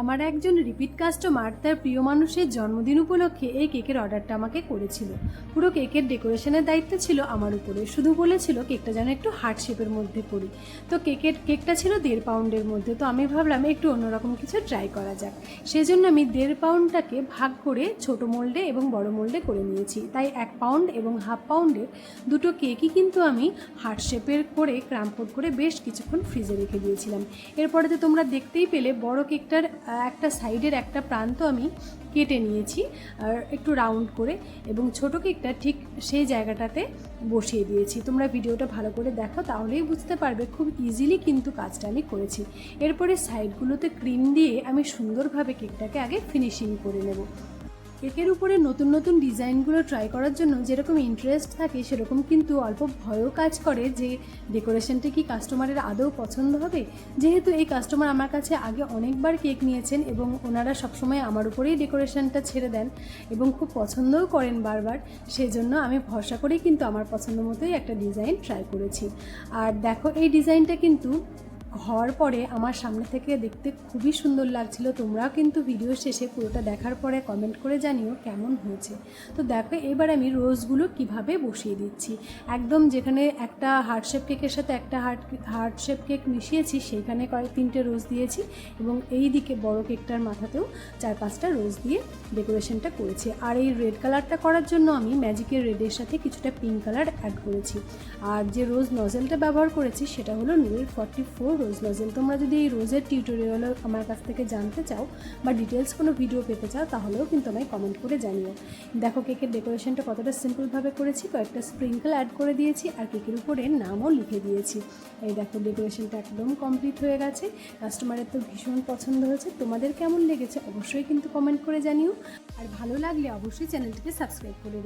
আমার একজন repeat customer তার প্রিয় মানুষের জন্মদিন উপলক্ষে এই কেকের অর্ডারটা আমাকে করেছিল। পুরো কেকের ডেকোরেশনের দায়িত্ব ছিল আমার উপরে। শুধু বলেছিল কেকটা যেন একটু হার্ট শেপের মধ্যে পড়ি। তো কেকের, কেকটা ছিল দেড় পাউন্ডের মধ্যে। তো আমি ভাবলাম একটু অন্যরকম কিছু ট্রাই করা যাক। সেজন্য আমি দেড় পাউন্ডটাকে ভাগ করে ছোট মোল্ডে এবং বড় মোল্ডে করে নিয়েছি। তাই এক পাউন্ড এবং হাফ পাউন্ডের দুটো কেকই কিন্তু আমি হার্ট শেপের করে ক্রাম্পোড করে বেশ কিছুক্ষণ ফ্রিজে রেখে দিয়েছিলাম। এরপরে তো তোমরা দেখতেই পেলে বড় কেকটার একটা সাইডের একটা প্রান্ত আমি কেটে নিয়েছি, আর একটু রাউন্ড করে, এবং ছোটো কেকটা ঠিক সেই জায়গাটাতে বসিয়ে দিয়েছি। তোমরা ভিডিওটা ভালো করে দেখো, তাহলেই বুঝতে পারবে খুব ইজিলি কিন্তু কাজটা আমি করেছি। এরপরে সাইডগুলোতে ক্রিম দিয়ে আমি সুন্দরভাবে কেকটাকে আগে ফিনিশিং করে নেব। কেকের উপরে নতুন নতুন ডিজাইনগুলো ট্রাই করার জন্য যেরকম ইন্টারেস্ট থাকে, সেরকম কিন্তু অল্প ভয়ও কাজ করে যে ডেকোরেশনটা কি কাস্টমারের আদৌ পছন্দ হবে। যেহেতু এই কাস্টমার আমার কাছে আগে অনেকবার কেক নিয়েছেন এবং ওনারা সবসময় আমার উপরেই ডেকোরেশনটা ছেড়ে দেন এবং খুব পছন্দও করেন বারবার সেই জন্য আমি ভরসা করেই কিন্তু আমার পছন্দ মতোই একটা ডিজাইন ট্রাই করেছি। আর দেখো, এই ডিজাইনটা কিন্তু হওয়ার পরে আমার সামনে থেকে দেখতে খুবই সুন্দর লাগছিল। তোমরাও কিন্তু ভিডিও শেষে পুরোটা দেখার পরে কমেন্ট করে জানিও কেমন হয়েছে। তো দেখো, এবার আমি রোজগুলো কীভাবে বসিয়ে দিচ্ছি। একদম যেখানে একটা হার্ট শেপ কেকের সাথে একটা হার্ট হার্ট শেপ কেক মিশিয়েছি, সেইখানে কয়েক তিনটে রোজ দিয়েছি এবং এই দিকে বড় কেকটার মাথাতেও চার পাঁচটা রোজ দিয়ে ডেকোরেশনটা করেছি। আর এই রেড কালারটা করার জন্য আমি ম্যাজিকের রেডের সাথে কিছুটা পিঙ্ক কালার অ্যাড করেছি। আর যে রোজ নজেলটা ব্যবহার করেছি, সেটা হলো নুয়েল ফর্টি ফোর রোজ নজেল তোমরা যদি এই রোজের টিউটোরিয়ালও আমার কাছ থেকে জানতে চাও বা ডিটেলস কোনো ভিডিও পেতে চাও, তাহলেও কিন্তু আমায় কমেন্ট করে জানিও। দেখো কেকের ডেকোরেশনটা কতটা সিম্পলভাবে করেছি, কয়েকটা স্প্রিঙ্কেল অ্যাড করে দিয়েছি আর কেকের উপরে নামও লিখে দিয়েছি। এই দেখো ডেকোরেশনটা একদম কমপ্লিট হয়ে গেছে কাস্টমারের তো ভীষণ পছন্দ হয়েছে, তোমাদের কেমন লেগেছে অবশ্যই কিন্তু কমেন্ট করে জানিও। আর ভালো লাগলে অবশ্যই চ্যানেলটিকে সাবস্ক্রাইব করে।